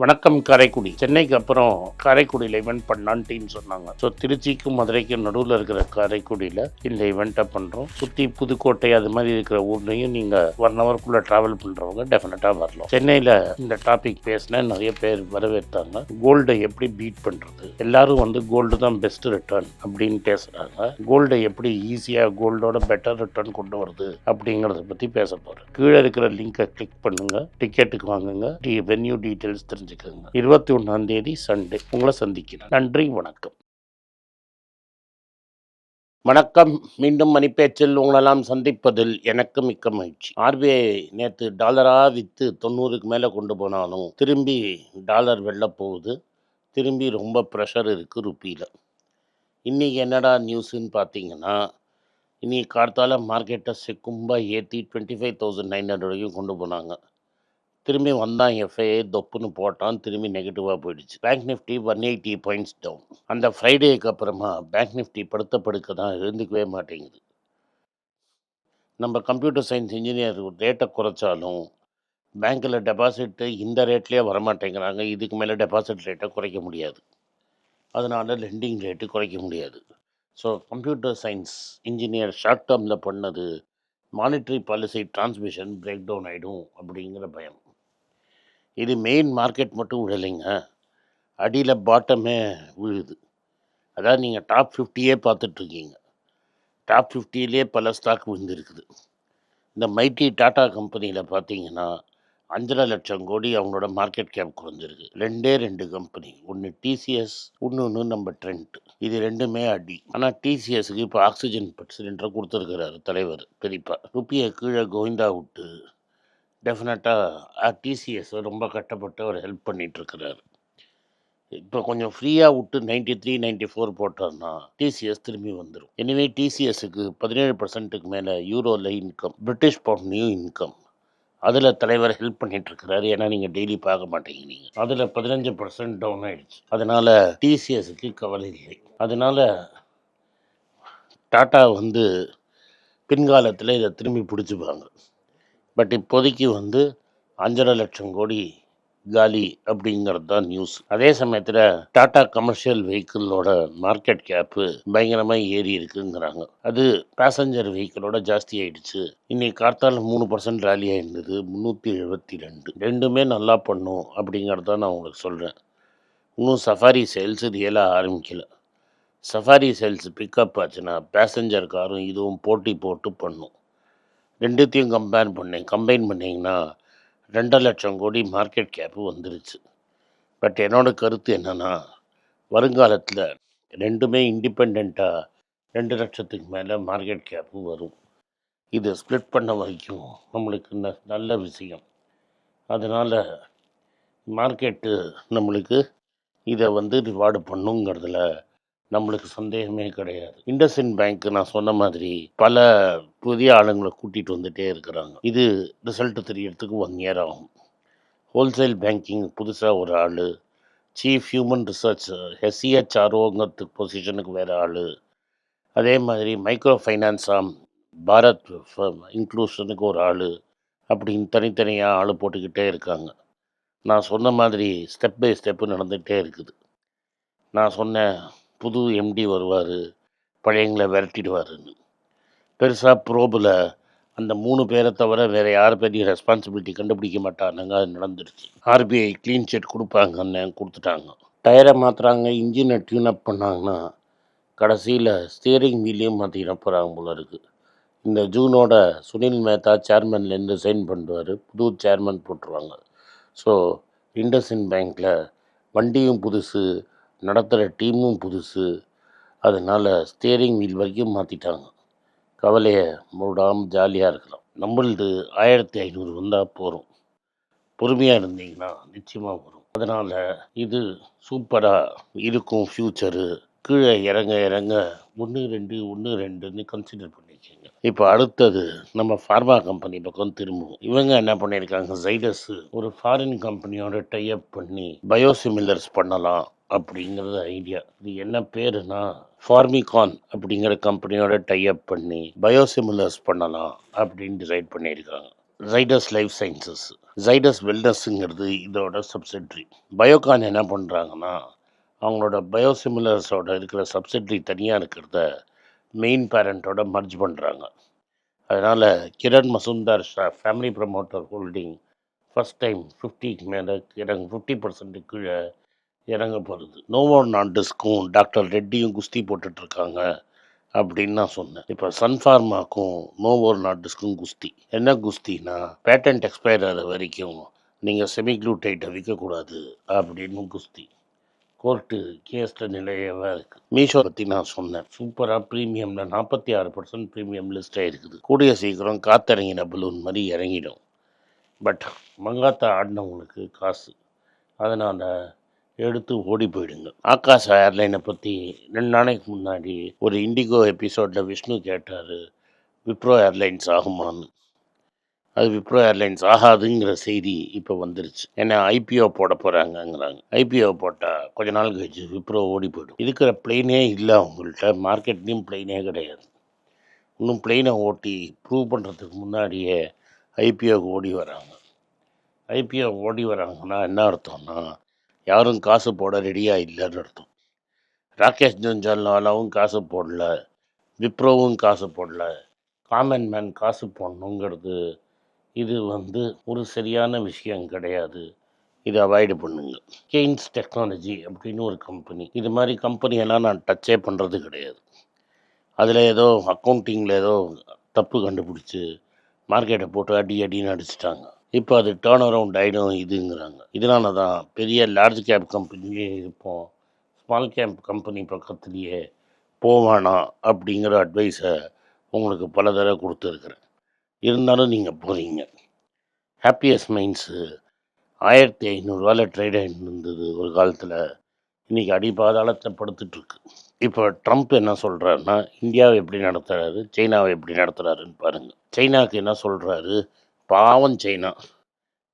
வணக்கம் காரைக்குடி. சென்னைக்கு அப்புறம் காரைக்குடியில் இவெண்ட் பண்ணலான்னு டீம் சொன்னாங்க. ஸோ திருச்சிக்கும் மதுரைக்கும் நடுவில் இருக்கிற காரைக்குடியில் இந்த இவெண்ட்டை பண்ணுறோம் சுற்றி புதுக்கோட்டை அது மாதிரி இருக்கிற ஊர்லேயும் நீங்கள் ஒன் ஹவர்க்குள்ளே ட்ராவல் பண்ணுறவங்க டெஃபினட்டாக வரலாம். சென்னையில் இந்த டாபிக் பேசின நிறைய பேர் வரவேற்றாங்க. கோல்டை எப்படி பீட் பண்ணுறது எல்லாரும் வந்து கோல்டு தான் பெஸ்ட் ரிட்டர்ன் அப்படின்னு பேசுகிறாங்க கோல்டை எப்படி ஈஸியாக கோல்டோட பெட்டர் ரிட்டர்ன் கொண்டு வருது அப்படிங்கிறத பற்றி பேச போகிறேன் கீழே இருக்கிற லிங்கை கிளிக் பண்ணுங்க. டிக்கெட்டுக்கு வாங்குங்க. வென்யூ டீட்டெயில்ஸ் தெரிஞ்சு தெரிஞ்சுக்கோங்க இருபத்தி ஒன்றாம் தேதி சண்டே. உங்களை சந்திக்கிறேன். நன்றி வணக்கம். வணக்கம். மீண்டும் மணிப்பேச்சில் உங்களெல்லாம் சந்திப்பதில் எனக்கு மிக்க மகிழ்ச்சி. ஆர்பிஐ நேற்று டாலராக விற்று தொண்ணூறுக்கு மேலே கொண்டு போனாலும் திரும்பி டாலர் வெளில போகுது திரும்பி ரொம்ப ப்ரெஷர் இருக்குது ருப்பியில் இன்றைக்கி என்னடா நியூஸுன்னு பார்த்தீங்கன்னா இன்னைக்கு கார்த்தால மார்க்கெட்டை செக்கும்பாக ஏற்றி twenty five thousand nine hundred வரைக்கும் கொண்டு போனாங்க. திரும்பி வந்தான் எஃப்ஐஏ தொப்புன்னு போட்டான் திரும்பி நெகட்டிவாக போயிடுச்சு. Bank Nifty one eighty points down அந்த ஃப்ரைடேக்கு அப்புறமா பேங்க் நிஃப்டி படுத்த படுக்க தான் எழுந்துக்கவே மாட்டேங்குது. நம்ம கம்ப்யூட்டர் சயின்ஸ் இன்ஜினியர் ரேட்டை குறைச்சாலும் பேங்க்கில் டெபாசிட்டு இந்த ரேட்லேயே வரமாட்டேங்கிறாங்க. இதுக்கு மேலே டெபாசிட் ரேட்டை குறைக்க முடியாது. அதனால் லெண்டிங் ரேட்டு குறைக்க முடியாது. So computer science engineer short டேர்மில் பண்ணது monetary policy transmission break down ஆகிடும் அப்படிங்கிற பயம். இது மெயின் மார்க்கெட் மட்டும் விழலைங்க அடியில் பாட்டமே விழுது. அதாவது நீங்கள் டாப் ஃபிஃப்டியே பார்த்துட்ருக்கீங்க. டாப் ஃபிஃப்டியிலே பல ஸ்டாக் விழுந்திருக்குது. இந்த மைட்டி டாட்டா கம்பெனியில் பார்த்தீங்கன்னா அஞ்சரை லட்சம் கோடி அவங்களோட மார்க்கெட் கேப் குறைஞ்சிருக்கு. ரெண்டே ரெண்டு கம்பெனி ஒன்று டிசிஎஸ் இன்னொன்று நம்ம ட்ரெண்ட் இது ரெண்டுமே அடி. ஆனால் டிசிஎஸ்க்கு இப்போ ஆக்சிஜன் சிலிண்டரை கொடுத்துருக்கிறாரு தலைவர் பெரியப்பா. ருப்பியை கீழே கோவிந்தா விட்டு டெஃபினட்டாக டிசிஎஸ் ரொம்ப கஷ்டப்பட்டு அவர் ஹெல்ப் பண்ணிகிட்ருக்கிறார் இப்போ கொஞ்சம் ஃப்ரீயாக விட்டு நைன்டி த்ரீ நைன்டி ஃபோர் போட்டோம்னா டிசிஎஸ் திரும்பி வந்துடும் எனவே டிசிஎஸ்க்கு பதினேழு பர்சன்ட்டுக்கு மேலே யூரோவில் இன்கம் பிரிட்டிஷ் பவுண்ட்லேயும் இன்கம் அதில் தலைவர் ஹெல்ப் பண்ணிட்டுருக்கிறாரு. ஏன்னா நீங்கள் டெய்லி பார்க்க மாட்டீங்க நீங்கள் அதில் பதினஞ்சு பர்சன்ட் டவுன் ஆகிடுச்சு அதனால் டிசிஎஸ்க்கு கவலை இல்லை. அதனால் டாட்டா வந்து பின்காலத்தில் இதை திரும்பி பிடிச்சிப்பாங்க. பட் இப்போதைக்கு வந்து அஞ்சரை லட்சம் கோடி காலி அப்படிங்கிறது தான் நியூஸ் அதே சமயத்தில் டாடா கமர்ஷியல் வெஹிக்கிளோட மார்க்கெட் கேப்பு பயங்கரமாக ஏறி இருக்குங்கிறாங்க. அது பேசஞ்சர் வெஹிக்கிளோட ஜாஸ்தி ஆயிடுச்சு. இன்னைக்கு கார்த்தால மூணு பர்சன்ட் ரேலி ஆயிருந்தது முந்நூற்றி எழுபத்தி ரெண்டு. ரெண்டுமே நல்லா பண்ணும் அப்படிங்கிறத நான் உங்களுக்கு சொல்கிறேன் இன்னும் சஃபாரி சேல்ஸ் ரியலாக ஆரம்பிக்கல. சஃபாரி சேல்ஸ் பிக்கப் ஆச்சுன்னா பேசஞ்சர் காரும் இதுவும் போட்டி போட்டு பண்ணும். ரெண்டுத்தையும் கம்பேர் பண்ணேன். கம்பைன் பண்ணிங்கன்னா ரெண்டரை லட்சம் கோடி மார்க்கெட் கேப்பு வந்துருச்சு. பட் என்னோடய கருத்து என்னென்னா வருங்காலத்தில் ரெண்டுமே இண்டிபெண்ட்டாக ரெண்டு லட்சத்துக்கு மேலே மார்க்கெட் கேப்பு வரும். இது ஸ்ப்ளிட் பண்ண வரைக்கும் நம்மளுக்கு ந நல்ல விஷயம். அதனால் மார்க்கெட்டு நம்மளுக்கு இதை வந்து ரிவார்டு பண்ணுங்கிறதுல நம்மளுக்கு சந்தேகமே கிடையாது. இண்டஸ்இன் பேங்க் நான் சொன்ன மாதிரி பல புதிய ஆளுங்களை கூட்டிகிட்டு வந்துட்டே இருக்கிறாங்க. இது ரிசல்ட் தெரியறதுக்கு ஒன் இயர் ஆகும். ஹோல்சேல் பேங்கிங் புதுசாக ஒரு ஆள். சீஃப் ஹியூமன் ரிசர்ச் எஸ்சிஹெச்ஆர்ஓங்கிறதுக்கு பொசிஷனுக்கு வேறு ஆள். அதே மாதிரி மைக்ரோ ஃபைனான்ஸாம் பாரத் இன்க்ளூஷனுக்கு ஒரு ஆள் அப்படின்னு தனித்தனியாக ஆள் போட்டுக்கிட்டே இருக்காங்க. நான் சொன்ன மாதிரி ஸ்டெப் பை ஸ்டெப்பு நடந்துகிட்டே இருக்குது. நான் சொன்னேன் புது எம்டி வருவார் பழையங்களை விரட்டிடுவாருன்னு. பெருசாக ப்ரோபில் அந்த மூணு பேரை தவிர வேறு யார் பெரிய ரெஸ்பான்சிபிலிட்டி கண்டுபிடிக்க மாட்டானுங்க. அது நடந்துருச்சு. ஆர்பிஐ க்ளீன் செட் கொடுப்பாங்கன்னு கொடுத்துட்டாங்க. டயரை மாற்றுறாங்க இன்ஜினை டியூன் அப் பண்ணாங்கன்னா கடைசியில் ஸ்டியரிங் வீலையும் மாற்றிட போகிறாங்க போல இருக்குது இந்த ஜூனோட சுனில் மேத்தா சேர்மன்லேருந்து சைன் பண்ணுவார். புது சேர்மன் போட்டுருவாங்க. ஸோ இண்டஸ்இன் பேங்க்கில் வண்டியும் புதுசு நடத்துகிற டீமும் புதுசு. அதனால் ஸ்டேரிங் வீல் வரைக்கும் மாற்றிட்டாங்க கவலையை மூடாமல் ஜாலியாக இருக்கலாம். நம்மளது ஆயிரத்தி ஐநூறு வந்தால் போகிறோம் பொறுமையாக இருந்தீங்கன்னா நிச்சயமாக வரும். அதனால் இது சூப்பராக இருக்கும் ஃப்யூச்சரு கீழே இறங்க இறங்க ஒன்று ரெண்டு ஒன்று ரெண்டுன்னு கன்சிடர் பண்ணிக்கோங்க. இப்போ அடுத்தது நம்ம ஃபார்மா கம்பெனி பக்கம் திரும்புவோம். இவங்க என்ன பண்ணியிருக்காங்க? ஜைடஸ் ஒரு ஃபாரின் கம்பெனியோட டைப் பண்ணி பயோசிமிலர்ஸ் பண்ணலாம். அப்படிங்கிறது ஐடியா இது என்ன பேருனா ஃபார்மிகான் அப்படிங்கிற கம்பெனியோட டைப் பண்ணி பயோசிமிலர்ஸ் பண்ணலாம் அப்படின்னு டிசைட் பண்ணியிருக்காங்க. ஜைடஸ் லைஃப் சயின்சஸ் ஜைடஸ் வெல்னஸ்ங்கிறது இதோட சப்சிட்ரி பயோகான் என்ன பண்ணுறாங்கன்னா அவங்களோட பயோசிமிலர்ஸோட இருக்கிற சப்சிட்ரி தனியாக இருக்கிறத மெயின் பேரண்ட்டோட மர்ஜ் பண்ணுறாங்க அதனால் Kiran Mazumdar Shaw family promoter holding first time ஃபிஃப்டிக்கு மேலே இறங்க ஃபிஃப்டி பர்சன்ட்டு கீழே இறங்க போகிறது நோவோ நாண்டஸ்க்கும் டாக்டர் ரெட்டியும் குஸ்தி போட்டுட்ருக்காங்க அப்படின்னு நான் சொன்னேன். இப்போ சன்ஃபார்மாக்கும் நோவோ நாண்டஸ்க்கும் குஸ்தி. என்ன குஸ்தினா பேட்டன்ட் எக்ஸ்பயர் ஆகிற வரைக்கும் நீங்கள் செமிக்ளூட்டைட்டை விற்கக்கூடாது அப்படின்னு குஸ்தி. கோர்ட்டு கேஸில் நிலையவாக இருக்குது மீஷோ பற்றி நான் சொன்னேன். சூப்பராக ப்ரீமியமில் நாற்பத்தி ஆறு பர்சன்ட் ப்ரீமியம் லிஸ்ட் ஆகிருக்குது கூடிய சீக்கிரம் காத்திறங்கின பலூன் மாதிரி இறங்கிடும். பட் மங்காத்தா ஆடினவங்களுக்கு காசு. அதனால் எடுத்து ஓடி போயிடுங்க. ஆகாஷ் ஏர்லைனை பற்றி ரெண்டு நாளைக்கு முன்னாடி ஒரு இண்டிகோ எபிசோடில் விஷ்ணு கேட்டார் விப்ரோ ஏர்லைன்ஸ் ஆகுமான்னு. அது விப்ரோ ஏர்லைன்ஸ் ஆகாதுங்கிற செய்தி இப்போ வந்துருச்சு. ஏன்னா ஐபிஓ போட போகிறாங்கங்கிறாங்க ஐபிஓ போட்டால் கொஞ்ச நாள் கழிச்சு விப்ரோ ஓடி போய்டும். இருக்கிற பிளெயினே இல்லை அவங்கள்ட்ட. மார்க்கெட்லேயும் பிளெயினே கிடையாது. இன்னும் பிளெயினை ஓட்டி ப்ரூவ் பண்ணுறதுக்கு முன்னாடியே ஐபிஓக்கு ஓடி வராங்க. ஐபிஓ ஓடி வராங்கன்னா என்ன அர்த்தம்னா யாரும் காசு போட ரெடியாக இல்லைன்னு அர்த்தம். ராகேஷ் ஜுன்ஜால்வாலாவும் காசு போடல விப்ரோவும் காசு போடல காமன் மேன் காசு போடணுங்கிறது இது வந்து ஒரு சரியான விஷயம் கிடையாது. இதை அவாய்டு பண்ணுங்க. கெய்ன்ஸ் டெக்னாலஜி அப்படின்னு ஒரு கம்பெனி இது மாதிரி கம்பெனியெல்லாம் நான் டச்சே பண்ணுறது கிடையாது. அதில் ஏதோ அக்கௌண்டிங்கில் ஏதோ தப்பு கண்டுபிடிச்சி மார்க்கெட்டை போட்டு அடி அடின்னு அடிச்சிட்டாங்க. இப்போ அது டேர்ன் அரவுண்ட் ஆகிடும் இதுங்கிறாங்க. இதனால தான் பெரிய லார்ஜ் கேப் கம்பெனியே இருப்போம் ஸ்மால் கேப் கம்பெனி பக்கத்துலேயே போவானா அப்படிங்கிற அட்வைஸை உங்களுக்கு பல தடவை கொடுத்துருக்குறேன். இருந்தாலும் நீங்கள் போகிறீங்க ஹாப்பியஸ்ட் மைண்ட்ஸு ஆயிரத்தி ஐநூறுரூவாவில் ட்ரேட் ஆகிட்டு இருந்தது ஒரு காலத்தில். இன்றைக்கி அடிபாதாளத்தில் படுத்துட்ருக்கு இப்போ ட்ரம்ப் என்ன சொல்கிறாருன்னா இந்தியாவை எப்படி நடத்துகிறாரு சைனாவை எப்படி நடத்துகிறாருன்னு பாருங்கள் சைனாவுக்கு என்ன சொல்கிறாரு பாவம் China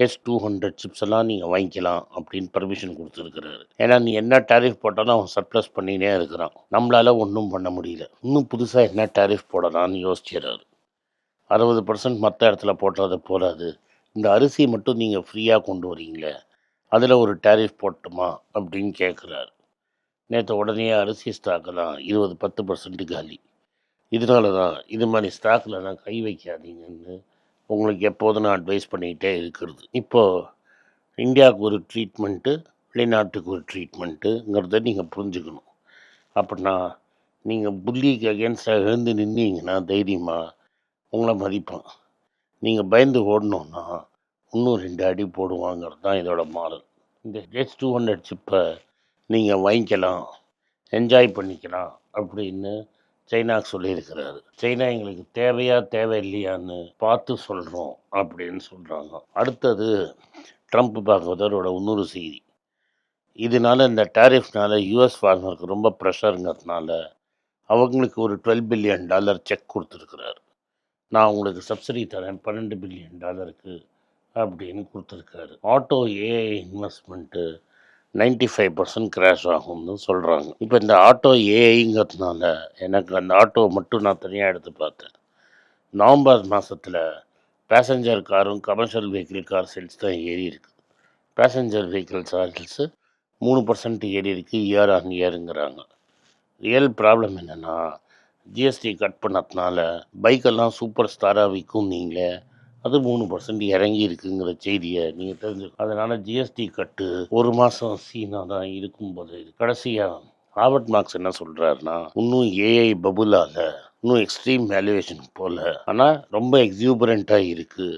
H two hundred chips எல்லாம் நீங்கள் வாங்கிக்கலாம் அப்படின்னு பர்மிஷன் கொடுத்துருக்குறாரு. ஏன்னா நீ என்ன டேரிஃப் போட்டாலும் அவன் சர்ப்ளஸ் பண்ணினே இருக்கிறான். நம்மளால் ஒன்றும் பண்ண முடியல. இன்னும் புதுசாக என்ன டேரிஃப் போடலாம்னு யோசிக்கிறாரு. அறுபது பர்சன்ட் மற்ற இடத்துல போட்டது போகாது இந்த அரிசி மட்டும் நீங்கள் ஃப்ரீயாக கொண்டு வரீங்களே அதில் ஒரு டேரிஃப் போட்டுமா அப்படின்னு கேட்குறாரு நேற்று உடனே அரிசி ஸ்டாக்கெல்லாம் இருபது பத்து பர்சன்ட் காலி. இதனால தான் இது மாதிரி ஸ்டாக்கில் நான் கை வைக்காதீங்கன்னு உங்களுக்கு எப்போதும் நான் அட்வைஸ் பண்ணிக்கிட்டே இருக்கிறது. இப்போது இந்தியாவுக்கு ஒரு ட்ரீட்மெண்ட்டு வெளிநாட்டுக்கு ஒரு ட்ரீட்மெண்ட்டுங்கிறத நீங்கள் புரிஞ்சுக்கணும். அப்படின்னா நீங்கள் புள்ளிக்கு அகேன்ஸ்டாக எழுந்து நின்னீங்கன்னா தைரியமாக உங்களை மதிப்பான். நீங்கள் பயந்து ஓடணுன்னா இன்னும் ரெண்டு அடி போடுவாங்கிறது தான் இதோட மாடல். இந்த ஜெஸ் டூ ஹண்ட்ரட் சிப்பை நீங்கள் வாங்கிக்கலாம் என்ஜாய் பண்ணிக்கலாம் அப்படின்னு சைனாக்கு சொல்லியிருக்கிறாரு. சைனா எங்களுக்கு தேவையா தேவையில்லையான்னு பார்த்து சொல்கிறோம் அப்படின்னு சொல்கிறாங்க அடுத்தது ட்ரம்ப் பாகவதரோட இன்னொரு செய்தி. இதனால இந்த டேரிஃப்னால யூஎஸ் ஃபார்மருக்கு ரொம்ப ப்ரெஷருங்கிறதுனால அவங்களுக்கு ஒரு டுவெல் பில்லியன் டாலர் செக் கொடுத்துருக்குறாரு. நான் உங்களுக்கு சப்சிடி தரேன் பன்னெண்டு பில்லியன் டாலருக்கு அப்படின்னு கொடுத்துருக்காரு. Auto AI investment ninety five percent crash ஆகும்னு சொல்கிறாங்க இப்போ இந்த ஆட்டோ ஏஐங்கிறதுனால எனக்கு அந்த ஆட்டோ மட்டும் நான் தனியாக எடுத்து பார்த்தேன். நவம்பர் மாதத்தில் பேசஞ்சர் காரும் கமர்ஷியல் வெஹிக்கிள் கார் சேல்ஸ் தான் ஏறி இருக்குது பேசஞ்சர் வெஹிக்கிள் சேல்ஸு மூணு பர்சன்ட் ஏறி இருக்குது இயர் ஆன் இயருங்கிறாங்க ரியல் ப்ராப்ளம் என்னென்னா ஜிஎஸ்டி கட் பண்ணதுனால பைக்கெல்லாம் சூப்பர் ஸ்டாராக விற்கும் நீங்களே அது மூணு பர்சன்ட் இறங்கி இருக்குங்கிற செய்தியை நீங்கள் தெரிஞ்சு அதனால் ஜிஎஸ்டி கட்டு ஒரு மாதம் சீனாக தான் இருக்கும் போது கடைசியாக ராபர்ட் மார்க்ஸ் என்ன சொல்கிறாருன்னா இன்னும் ஏஐ பபுலால இன்னும் எக்ஸ்ட்ரீம் வேல்யூவேஷன் போகல ஆனால் ரொம்ப எக்ஸியூபரண்ட்டாக இருக்குது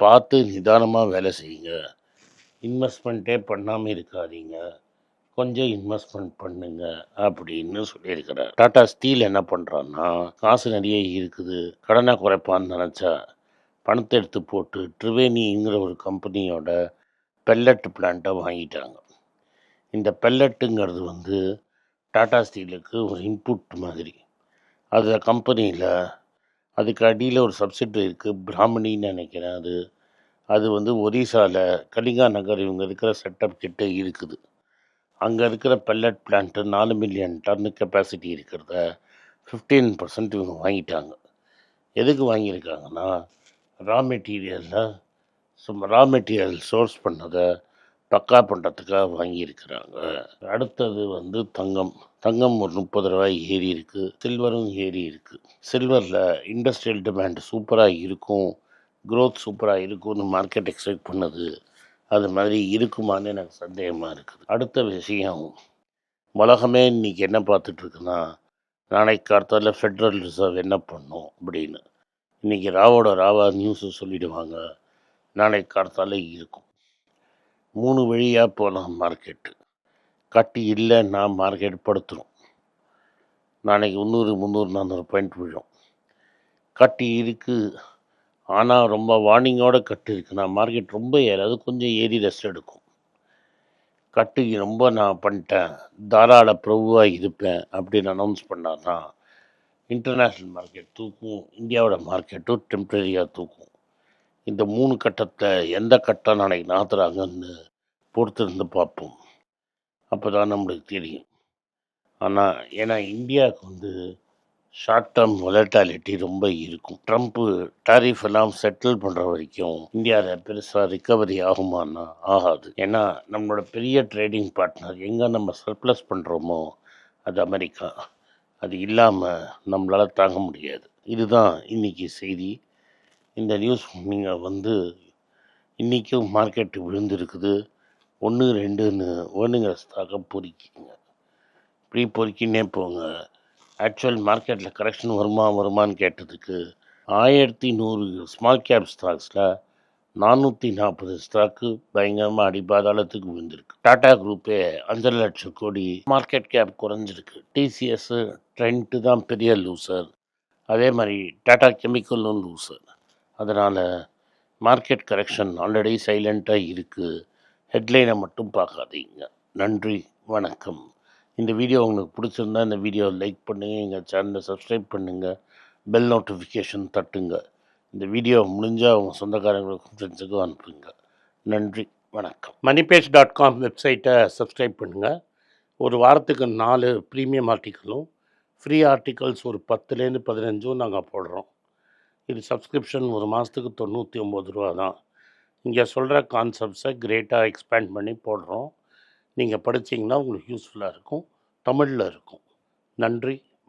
பார்த்து நிதானமாக வேலை செய்யுங்க. இன்வெஸ்ட்மெண்ட்டே பண்ணாமல் இருக்காதீங்க. கொஞ்சம் இன்வெஸ்ட்மெண்ட் பண்ணுங்க அப்படின்னு சொல்லியிருக்கிறார். டாடா ஸ்டீல் என்ன பண்ணுறான்னா காசு நிறைய இருக்குது கடனை குறைப்பான்னு நினச்சா பணத்தை எடுத்து போட்டு ட்ரிவேணிங்கிற ஒரு கம்பெனியோட பெல்லட் பிளான்ட்டை வாங்கிட்டாங்க. இந்த பெல்லட்டுங்கிறது வந்து டாடா ஸ்டீலுக்கு ஒரு இன்புட் மாதிரி. அது கம்பெனியில் அதுக்கு அடியில் ஒரு சப்சிடரி இருக்குது பிராமணின்னு நினைக்கிறேன் அது. அது வந்து ஒரிசாவில் கலிங்கா நகர் இவங்க இருக்கிற செட்டப் கிட்ட இருக்குது. அங்கே இருக்கிற பெல்லட் பிளான்ட்டு நாலு மில்லியன் டன்னு கெப்பாசிட்டி இருக்கிறத ஃபிஃப்டீன் பர்சன்ட் இவங்க வாங்கிட்டாங்க. எதுக்கு வாங்கியிருக்காங்கன்னா ரா மெட்டீரியலில் சும்மா ரா மெட்டீரியல் சோர்ஸ் பண்ணதை பக்கா பண்ணுறதுக்காக வாங்கியிருக்கிறாங்க. அடுத்தது வந்து தங்கம். தங்கம் ஒரு முப்பது ரூபாய் ஏறி இருக்குது சில்வரும் ஏறி இருக்குது சில்வரில் இண்டஸ்ட்ரியல் டிமாண்ட் சூப்பராக இருக்கும். க்ரோத் சூப்பராக இருக்கும்னு மார்க்கெட் எக்ஸ்பெக்ட் பண்ணுது. அது மாதிரி இருக்குமான்னு எனக்கு சந்தேகமாக இருக்குது. அடுத்த விஷயம் உலகமே இன்றைக்கி என்ன பார்த்துட்ருக்குன்னா நாளைக்கு காலத்தில் ஃபெட்ரல் ரிசர்வ் என்ன பண்ணும் அப்படின்னு. இன்றைக்கி ராவோட ராவா நியூஸு சொல்லிவிடுவாங்க நாளைக்கு காலத்தால் இருக்கும். மூணு வழியாக போகலாம் மார்க்கெட்டு கட்டி நான் மார்க்கெட் படுத்துரும். நாளைக்கு முந்நூறு முந்நூறு நானூறு பாயிண்ட் விழும். கட்டி இருக்குது ஆனால் ரொம்ப வார்னிங்கோட கட்டு இருக்குது நான் மார்க்கெட் ரொம்ப ஏறாது கொஞ்சம் ஏறி ரெஸ்ட் எடுக்கும். கட்டு ரொம்ப நான் பண்ணிட்டேன். தாராள பிரபுவாக இருப்பேன் அப்படின்னு அனௌன்ஸ் பண்ணாதான் இன்டர்நேஷ்னல் மார்க்கெட் தூக்கும் இந்தியாவோட மார்க்கெட்டும் டெம்பரரியாக தூக்கும். இந்த மூணு கட்டத்தை எந்த கட்டம் நாளைக்கு நாத்துறாங்கன்னு பொறுத்திருந்து பார்ப்போம். அப்போ தான் நம்மளுக்கு தெரியும். ஆனால் ஏன்னா இந்தியாவுக்கு வந்து ஷார்ட் டேர்ம் வொலட்டாலிட்டி ரொம்ப இருக்கும். ட்ரம்ப்பு டாரிஃப் எல்லாம் செட்டில் பண்ணுற வரைக்கும் இந்தியாவில் பெருசாக ரிக்கவரி ஆகுமான்னா ஆகாது. ஏன்னா நம்மளோட பெரிய ட்ரேடிங் பார்ட்னர் எங்கே நம்ம சர்ப்ளஸ் பண்ணுறோமோ அது அமெரிக்கா. அது இல்லாமல் நம்மளால் தாங்க முடியாது. இதுதான் இன்றைக்கி செய்தி. இந்த நியூஸ் நீங்கள் வந்து இன்றைக்கும் மார்க்கெட் விழுந்திருக்குது. ஒன்று ரெண்டுன்னு வேணுங்கிற ஸ்டாக்கை பொறிக்கிங்க. இப்படி பொறுக்கினே போங்க. ஆக்சுவல் மார்க்கெட்டில் கரெக்ஷன் வருமா வருமான்னு கேட்டதுக்கு ஆயிரத்தி நூறு ஸ்மால் கேப் ஸ்டாக்ஸில் நானூற்றி நாற்பது ஸ்டாக்கு பயங்கரமாக அடிபாதாளத்துக்கு விழுந்திருக்கு. டாடா குரூப்பே அஞ்சரை லட்சம் கோடி மார்க்கெட் கேப் குறைஞ்சிருக்கு. டிசிஎஸ் ட்ரெண்ட்டு தான் பெரிய லூசர் அதே மாதிரி டாடா கெமிக்கலும் லூசர் அதனால் மார்க்கெட் கரெக்ஷன் ஆல்ரெடி சைலண்ட்டாக இருக்குது ஹெட்லைனை மட்டும் பார்க்காதீங்க. நன்றி வணக்கம். இந்த வீடியோ உங்களுக்கு பிடிச்சிருந்தா இந்த வீடியோ லைக் பண்ணுங்கள் எங்கள் சேனலை சப்ஸ்கிரைப் பண்ணுங்கள் பெல் நோட்டிஃபிகேஷன் தட்டுங்க. இந்த வீடியோ முடிஞ்சால் உங்கள் சொந்தக்காரங்களுக்கும் ஃப்ரெண்ட்ஸுக்கும் அனுப்புங்க. நன்றி வணக்கம். மணிபேஜ் டாட் காம் வெப்சைட்டை சப்ஸ்கிரைப் பண்ணுங்கள் ஒரு வாரத்துக்கு நாலு ப்ரீமியம் ஆர்டிக்கலும் ஃப்ரீ ஆர்டிகல்ஸ் ஒரு பத்துலேருந்து பதினஞ்சும் நாங்கள் போடுறோம். இது சப்ஸ்கிரிப்ஷன் ஒரு மாதத்துக்கு தொண்ணூற்றி ஒம்பது ரூபா தான். இங்கே சொல்கிற கான்செப்ட்ஸை கிரேட்டாக எக்ஸ்பேண்ட் பண்ணி போடுறோம். நீங்கள் படித்தீங்கன்னா உங்களுக்கு யூஸ்ஃபுல்லாக இருக்கும். தமிழில் இருக்கும். நன்றி